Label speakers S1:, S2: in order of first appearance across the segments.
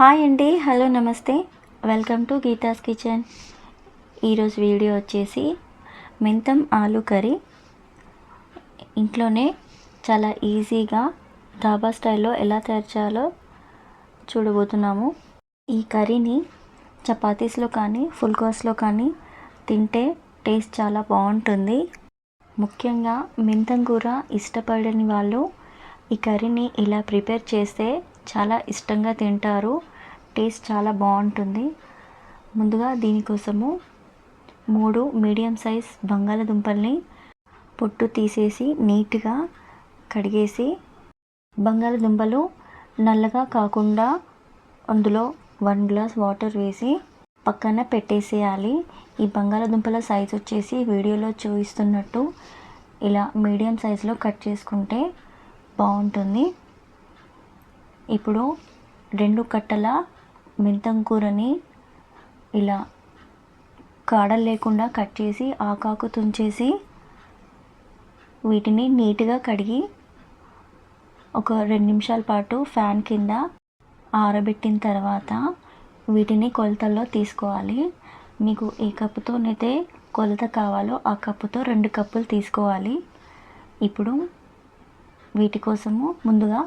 S1: Hi అండి hello నమస్తే. Welcome to Geetha's kitchen. ఈరోజు వీడియో వచ్చేసి మెంతం ఆలు కర్రీ. ఇంట్లోనే చాలా ఈజీగా ధాబా స్టైల్లో ఎలా తయారు చేయాలో చూడబోతున్నాము. ఈ కర్రీని చపాతీస్లో కానీ ఫుల్ కోర్స్లో కానీ తింటే టేస్ట్ చాలా బాగుంటుంది. ముఖ్యంగా మెంతం కూర ఇష్టపడని వాళ్ళు ఈ కర్రీని ఇలా ప్రిపేర్ చేస్తే చాలా ఇష్టంగా తింటారు. టేస్ట్ చాలా బాగుంటుంది. ముందుగా దీనికోసము మూడు మీడియం సైజ్ బంగాళదుంపల్ని పొట్టు తీసేసి నీట్గా కడిగేసి బంగాళదుంపలు నల్లగా కాకుండా అందులో వన్ గ్లాస్ వాటర్ వేసి పక్కన పెట్టేసేయాలి. ఈ బంగాళదుంపల సైజ్ వచ్చేసి వీడియోలో చూపిస్తున్నట్టు ఇలా మీడియం సైజులో కట్ చేసుకుంటే బాగుంటుంది. ఇప్పుడు రెండు కట్టల మెంతం కూరని ఇలా కాడలు లేకుండా కట్ చేసి ఆకాకు తుంచేసి వీటిని నీట్గా కడిగి ఒక రెండు నిమిషాల పాటు ఫ్యాన్ కింద ఆరబెట్టిన తర్వాత వీటిని కొలతల్లో తీసుకోవాలి. మీకు ఏ కప్పుతోనైతే కొలత కావాలో ఆ కప్పుతో రెండు కప్పులు తీసుకోవాలి. ఇప్పుడు వీటి కోసము ముందుగా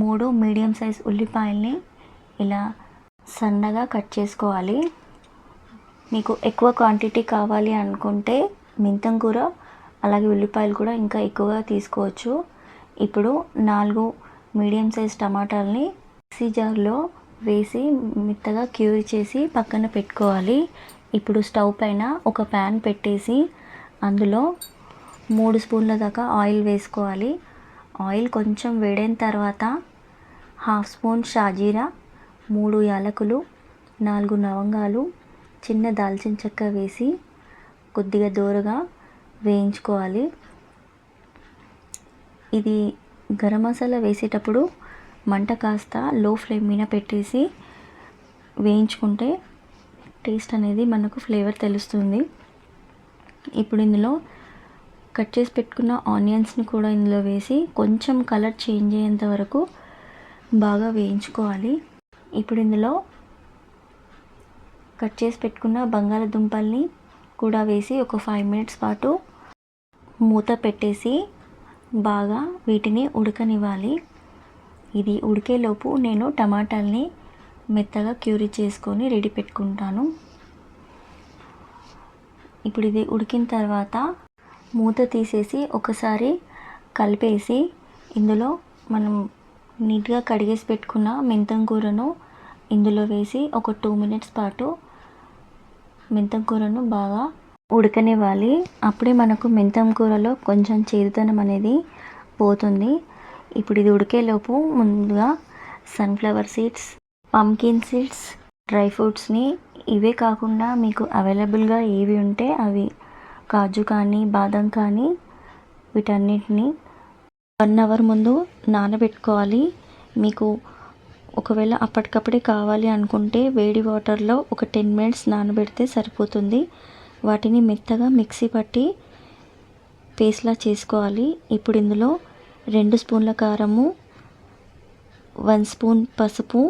S1: మూడు మీడియం సైజ్ ఉల్లిపాయల్ని ఇలా సన్నగా కట్ చేసుకోవాలి. మీకు ఎక్కువ క్వాంటిటీ కావాలి అనుకుంటే మెంతం కూర అలాగే ఉల్లిపాయలు కూడా ఇంకా ఎక్కువగా తీసుకోవచ్చు. ఇప్పుడు నాలుగు మీడియం సైజ్ టమాటాలని మిక్సీ జార్లో వేసి మెత్తగా క్యూర్ చేసి పక్కన పెట్టుకోవాలి. ఇప్పుడు స్టవ్ పైన ఒక ప్యాన్ పెట్టేసి అందులో మూడు స్పూన్ల దాకా ఆయిల్ వేసుకోవాలి. ఆయిల్ కొంచెం వేడైన తర్వాత హాఫ్ స్పూన్ షాజీరా మూడు యాలకులు నాలుగు లవంగాలు చిన్న దాల్చిన చెక్క వేసి కొద్దిగా దోరగా వేయించుకోవాలి. ఇది గరం మసాలా వేసేటప్పుడు మంట కాస్త లో ఫ్లేమ్ మీద పెట్టేసి వేయించుకుంటే టేస్ట్ అనేది మనకు ఫ్లేవర్ తెలుస్తుంది. ఇప్పుడు ఇందులో కట్ చేసి పెట్టుకున్న ఆనియన్స్ని కూడా ఇందులో వేసి కొంచెం కలర్ చేంజ్ అయ్యేంత వరకు బాగా వేయించుకోవాలి. ఇప్పుడు ఇందులో కట్ చేసి పెట్టుకున్న బంగాళదుంపల్ని కూడా వేసి ఒక ఫైవ్ మినిట్స్ పాటు మూత పెట్టేసి బాగా వీటిని ఉడకనివ్వాలి. ఇది ఉడికేలోపు నేను టమాటాలని మెత్తగా క్యూరీ చేసుకొని రెడీ పెట్టుకుంటాను. ఇప్పుడు ఇది ఉడికిన తర్వాత మూత తీసేసి ఒకసారి కలిపేసి ఇందులో మనం నీట్గా కడిగేసి పెట్టుకున్న మెంతం కూరను ఇందులో వేసి ఒక టూ మినిట్స్ పాటు మెంతం కూరను బాగా ఉడకనివ్వాలి. అప్పుడే మనకు మెంతం కూరలో కొంచెం చేదుతనం అనేది పోతుంది. ఇప్పుడు ఇది ఉడికేలోపు ముందుగా sunflower seeds pumpkin seeds dry ఫ్రూట్స్ని ఇవే కాకుండా మీకు అవైలబుల్గా ఏవి ఉంటే అవి కాజు కానీ బాదం కానీ వీటన్నిటిని వన్ అవర్ ముందు నానబెట్టుకోవాలి. మీకు ఒకవేళ అప్పటికప్పుడే కావాలి అనుకుంటే వేడి వాటర్లో ఒక టెన్ మినిట్స్ నానబెడితే సరిపోతుంది. వాటిని మెత్తగా మిక్సీ పట్టి పేస్ట్లా చేసుకోవాలి. ఇప్పుడు ఇందులో రెండు స్పూన్ల కారము వన్ స్పూన్ పసుపు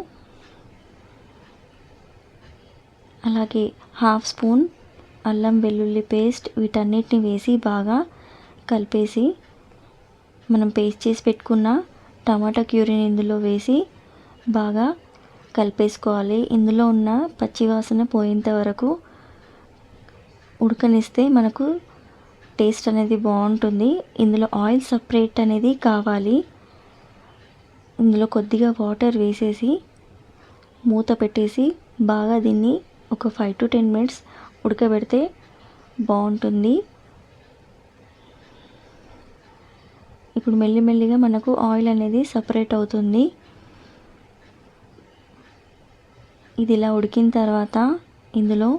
S1: అలాగే హాఫ్ స్పూన్ అల్లం వెల్లుల్లి పేస్ట్ వీటన్నిటిని వేసి బాగా కలిపేసి మనం పేస్ట్ చేసి పెట్టుకున్న టమాటా క్యూరీని ఇందులో వేసి బాగా కలిపేసుకోవాలి. ఇందులో ఉన్న పచ్చివాసన పోయేంత వరకు ఉడకనిస్తే మనకు టేస్ట్ అనేది బాగుంటుంది. ఇందులో ఆయిల్ సపరేట్ అనేది కావాలి. ఇందులో కొద్దిగా వాటర్ వేసేసి మూత పెట్టేసి బాగా దీన్ని ఒక ఫైవ్ టు టెన్ మినిట్స్ ఉడకబెడితే బాగుంటుంది. ఇప్పుడు మెల్లిమెల్లిగా మనకు ఆయిల్ అనేది సపరేట్ అవుతుంది. ఇది ఇలా ఉడికిన తర్వాత ఇందులో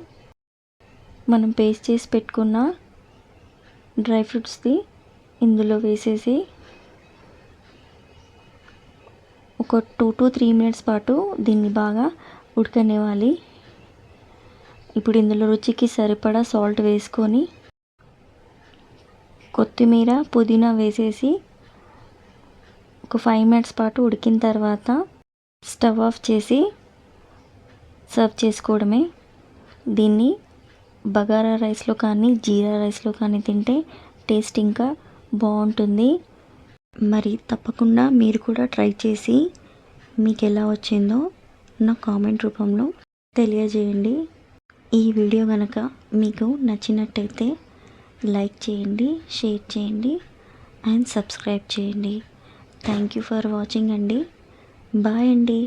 S1: మనం పేస్ట్ చేసి పెట్టుకున్న డ్రై ఫ్రూట్స్ది ఇందులో వేసేసి ఒక టూ టు త్రీ మినిట్స్ పాటు దీన్ని బాగా ఉడకనివ్వాలి. ఇప్పుడు ఇందులో రుచికి సరిపడా సాల్ట్ వేసుకొని కొత్తిమీర పుదీనా వేసేసి ఒక ఫైవ్ మినిట్స్ పాటు ఉడికిన తర్వాత స్టవ్ ఆఫ్ చేసి సర్వ్ చేసుకోవడమే. దీన్ని బగారా రైస్లో కానీ జీరా రైస్లో కానీ తింటే టేస్ట్ ఇంకా బాగుంటుంది. మరి తప్పకుండా మీరు కూడా ట్రై చేసి మీకు ఎలా వచ్చిందో నా కామెంట్ రూపంలో తెలియజేయండి. ఈ వీడియో కనుక మీకు నచ్చినట్టయితే లైక్ చేయండి షేర్ చేయండి అండ్ సబ్స్క్రైబ్ చేయండి. థ్యాంక్ యూ ఫర్ వాచింగ్ అండి. బాయ్ అండి.